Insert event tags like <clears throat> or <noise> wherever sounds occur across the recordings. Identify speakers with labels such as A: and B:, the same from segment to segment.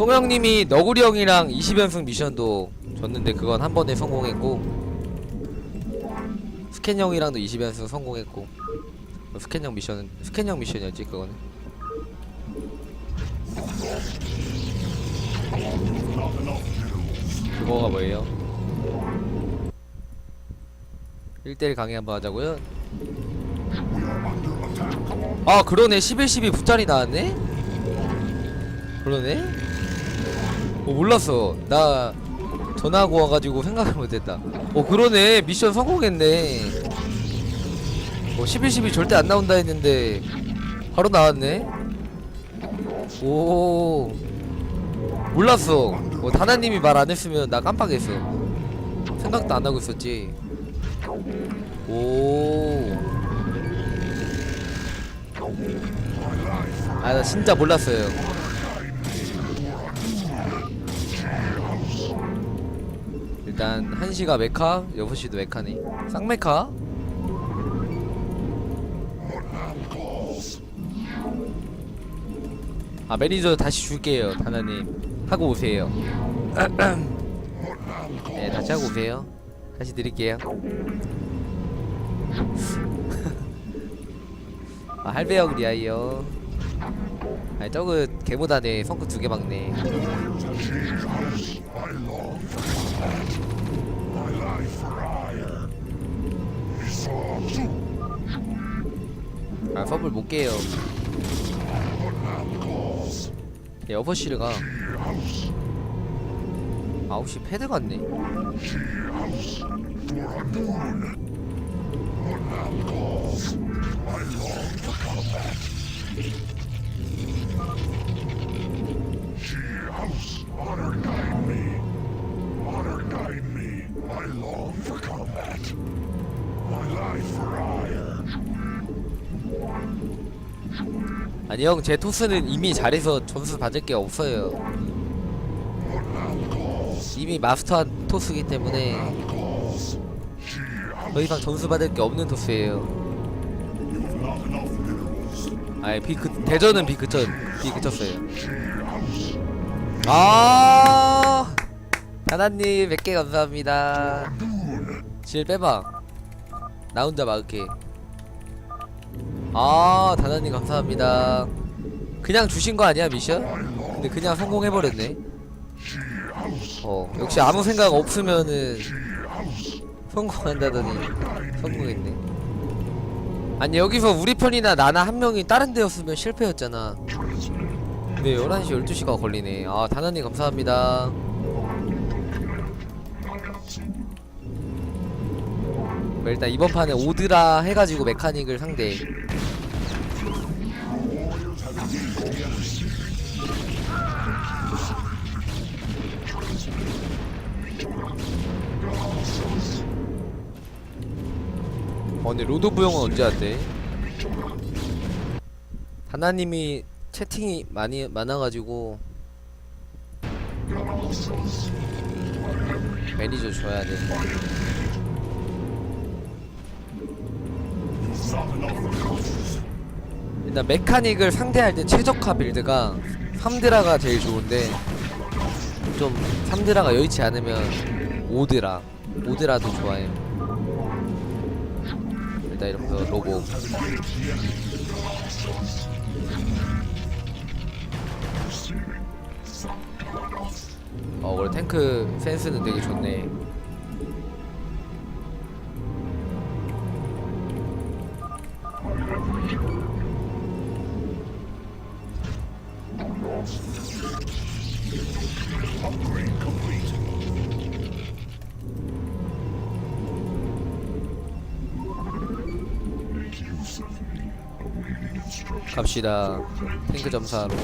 A: 송영님이 너구리 형이랑 20연승 미션도 줬는데 그건 한 번에 성공했고 스캔 형이랑도 20연승 성공했고 스캔 형 미션은 스캔 형 미션이었지 그거는 그거가 뭐예요? 1대1 강의 한번 하자고요? 아 그러네 11, 12 부짜리 나왔네? 그러네? 어 몰랐어. 나 전화하고 와가지고 생각을 못했다. 어 그러네. 미션 성공했네. 어 11, 12 절대 안 나온다 했는데 바로 나왔네? 오. 몰랐어. 어, 다나님이 말 안 했으면 나 깜빡했어. 생각도 안 하고 있었지. 오. 아, 나 진짜 몰랐어요. 일단 1시가 메카, 6시도 메카네. 쌍메카? 아, 매니저 다시 줄게요, 다나님. 하고 오세요. <clears throat> 네, 다시 하고 오세요. 다시 드릴게요. <laughs> 아, 할배형 리아이요. 아니, 저거 개보다네. 성크 두개 막네. 아, 서블 못 깨요. 예, 6시를 가. 9시 패드 같네. 아니 형, 제 토스는 이미 잘해서 점수 받을 게 없어요. 이미 마스터한 토스기 때문에 더 이상 점수 받을 게 없는 토스예요. 아예 비 그, 대전은 비 그쳤 비 그쳤어요. 아 다나님 100개 감사합니다. 질 빼봐. 나 혼자 막을게. 아 다나님 감사합니다. 그냥 주신 거 아니야 미션? 근데 그냥 성공해버렸네. 어 역시 아무 생각 없으면은 성공한다더니 성공했네. 아니 여기서 우리 편이나 나나 한 명이 다른 데였으면 실패였잖아. 근데 11시 12시가 걸리네. 아 다나님 감사합니다. 뭐 일단 이번 판에 오드라 해가지고 메카닉을 상대. 어 근데 로드부 형은 언제 왔대? 하나님이 채팅이 많이 많아가지고 매니저 줘야 돼. 일단 메카닉을 상대할 때 최적화 빌드가 3드라가 제일 좋은데 좀 3드라가 여의치 않으면 5드라 5드라도 좋아해요 일단 이러면서 로고. 어 원래 탱크 센스는 되게 좋네 갑시다. 탱크 점사로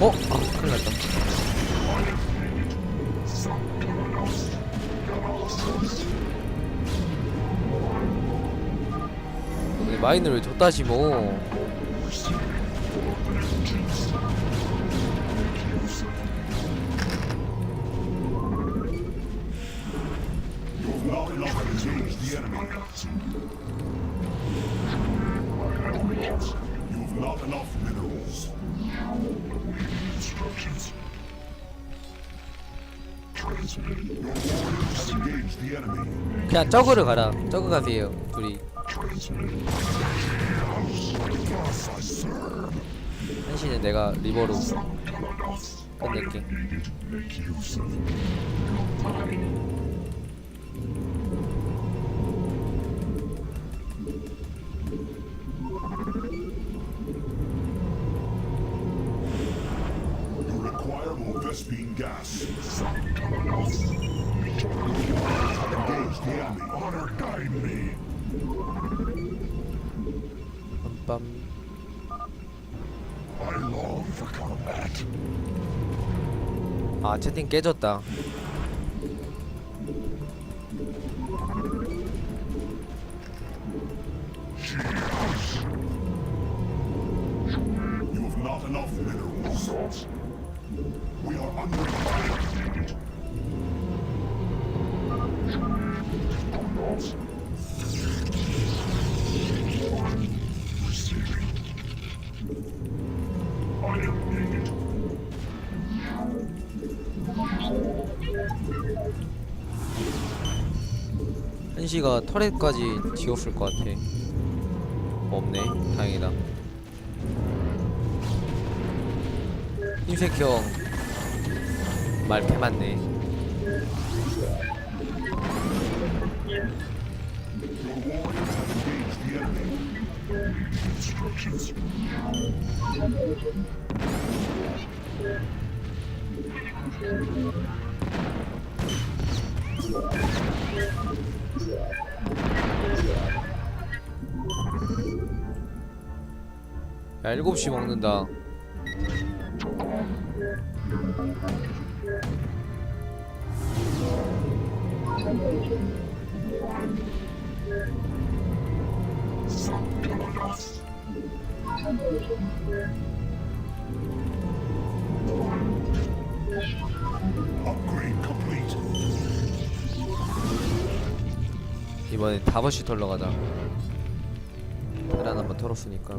A: 어? 아 큰일 났다 이 마인을 왜 줬다시 뭐 그냥 저그를 가라 저그 가세요 둘이. 한시는 내가 리버로 끝낼게
B: require more Vespine gas. Engage the enemy. Honor guide me.
A: 빰빰
B: I long for combat.
A: 아 채팅 깨졌다
B: She house. You have not enough minerals. We
A: 한시가 터렛까지 지웠을 것 같아. 없네. 다행이다. 흰색형 말패 맞네
B: Your warriors have engaged the enemy. Instructions.
A: 야 7시 먹는다 이번엔 다버시 털러 가자. 테란 한번 털었으니까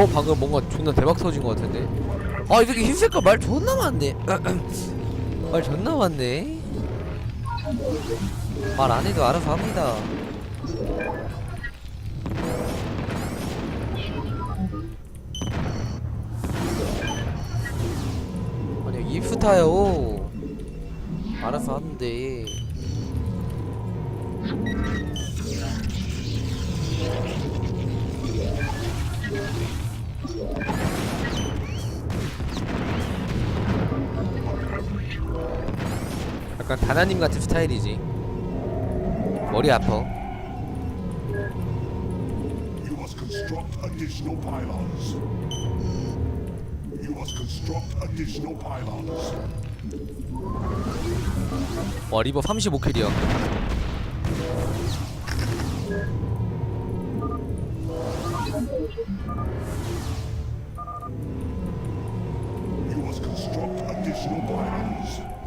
A: 어 방금 뭔가 존나 대박 터진 것 같은데? 아 이 새끼 흰색깔 말 존나 많네. <clears throat> 말 존나 많네. 말 안 해도 알아서 합니다. 아니 이프타요. 알아서 하는데 약간 다나님 같은 스타일이지 머리 아파
B: You must construct additional pylons. You must construct additional pylons.
A: 와 리버 35킬이야
B: You must construct additional pylons.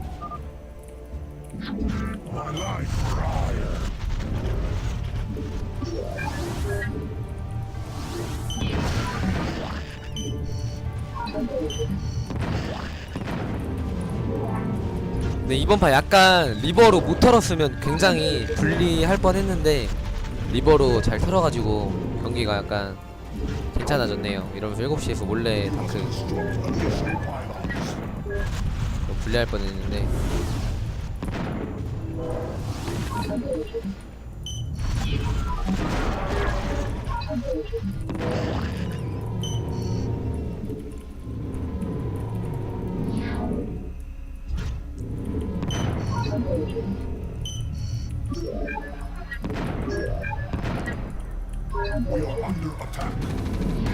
A: 근데 이번 판 약간 리버로 못 털었으면 굉장히 불리할 뻔했는데 리버로 잘 털어가지고 경기가 약간 괜찮아졌네요 이러면서 7시에서 몰래 다크. 좀 불리할 뻔했는데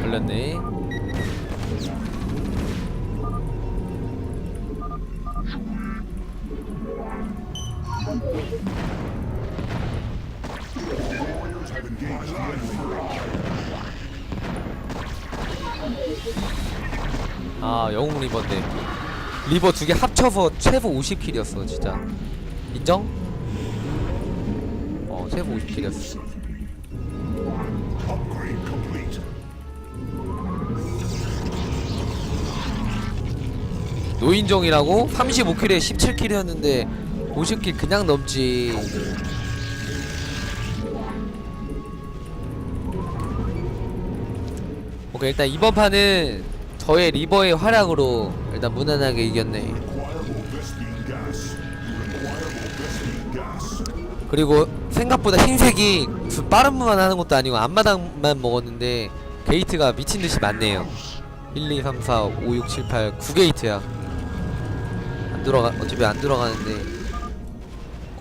A: 걸렸네 아 영웅 리버인데 리버 두 개 합쳐서 최소 50킬이었어 진짜 인정? 어 최소 50킬이었어
B: Upgrade complete.
A: 노인정이라고 35킬에 17킬이었는데 50킬 그냥 넘지 오케이 일단 이번 판은 저의 리버의 활약으로 일단 무난하게 이겼네. 그리고 생각보다 흰색이 수- 빠른 무만 하는 것도 아니고 앞마당만 먹었는데 게이트가 미친듯이 많네요 1, 2, 3, 4, 5, 6, 7, 8 9게이트야 안 들어가 어차피 안 들어가는데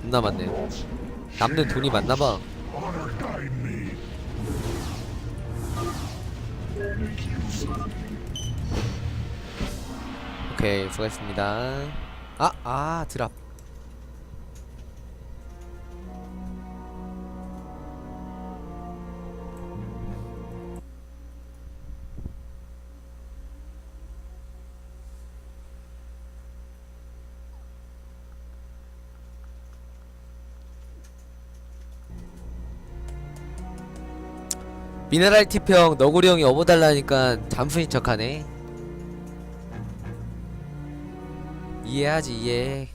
A: 겁나 많네 남는 돈이 많나봐. 오케이 수고했습니다 아! 아 드랍 미네랄 티평 너구리 형이 어머 달라니까 잠수인 척하네 이해하지 이해